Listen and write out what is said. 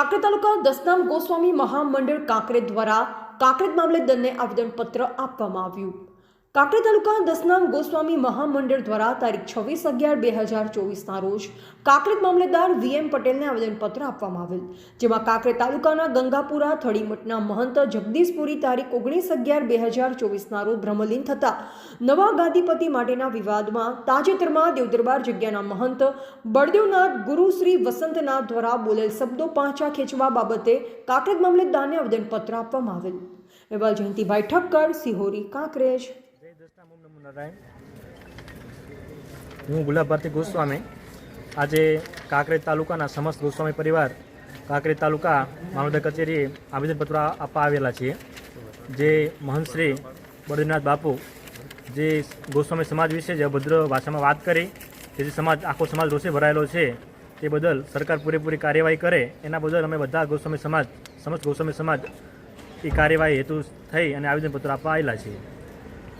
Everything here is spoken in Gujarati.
કાંકરેજ તાલુકા દસનામ ગોસ્વામી મહામંડળ કાંકરેજ દ્વારા કાંકરેજ મામલેદારને આવેદનપત્ર આપવામાં આવ્યું. કાંકરેજ તાલુકા દસનામ ગોસ્વામી મહામંડળ દ્વારા તારીખ છવ્વીસ અગિયાર બે હજાર ચોવીસના રોજ કાંકરેજ મામલેદાર વીએમ પટેલને આવેદનપત્ર આપવામાં આવેલ, જેમાં કાંકરેજ તાલુકાના ગંગાપુરા થડીમઠના મહંત જગદીશપુરી તારીખ ઓગણીસ અગિયાર બે હજાર ચોવીસના રોજ બ્રહ્મલીન થતા નવા ગાદીપતિ માટેના વિવાદમાં તાજેતરમાં દેવદરબાર જગ્યાના મહંત બળદેવનાથ ગુરુ શ્રી વસંતનાથ દ્વારા બોલેલ શબ્દો પાંચા ખેંચવા બાબતે કાંકરેજ મામલતદારને આવેદનપત્ર આપવામાં આવેલ. એવા જયંતિભાઈ ઠક્કર, સિહોરી, કાંકરેજ. હું ગુલાબ ભારતી ગોસ્વામી. આજે કાંકરેજ તાલુકાના સમસ્ત ગોસ્વામી પરિવાર કાંકરેજ તાલુકા મામલતદાર કચેરીએ આવેદનપત્ર આપવા આવેલા છીએ. જે મહંતશ્રી બદ્રીનાથ બાપુ જે ગોસ્વામી સમાજ વિશે જે અભદ્ર ભાષામાં વાત કરી જેથી સમાજ, આખો સમાજ રોષે ભરાયેલો છે, તે બદલ સરકાર પૂરેપૂરી કાર્યવાહી કરે, એના બદલ અમે બધા ગોસ્વામી સમાજ, સમસ્ત ગોસ્વામી સમાજ એ કાર્યવાહી હેતુ થઈ અને આવેદનપત્ર આપવા આવેલા છીએ.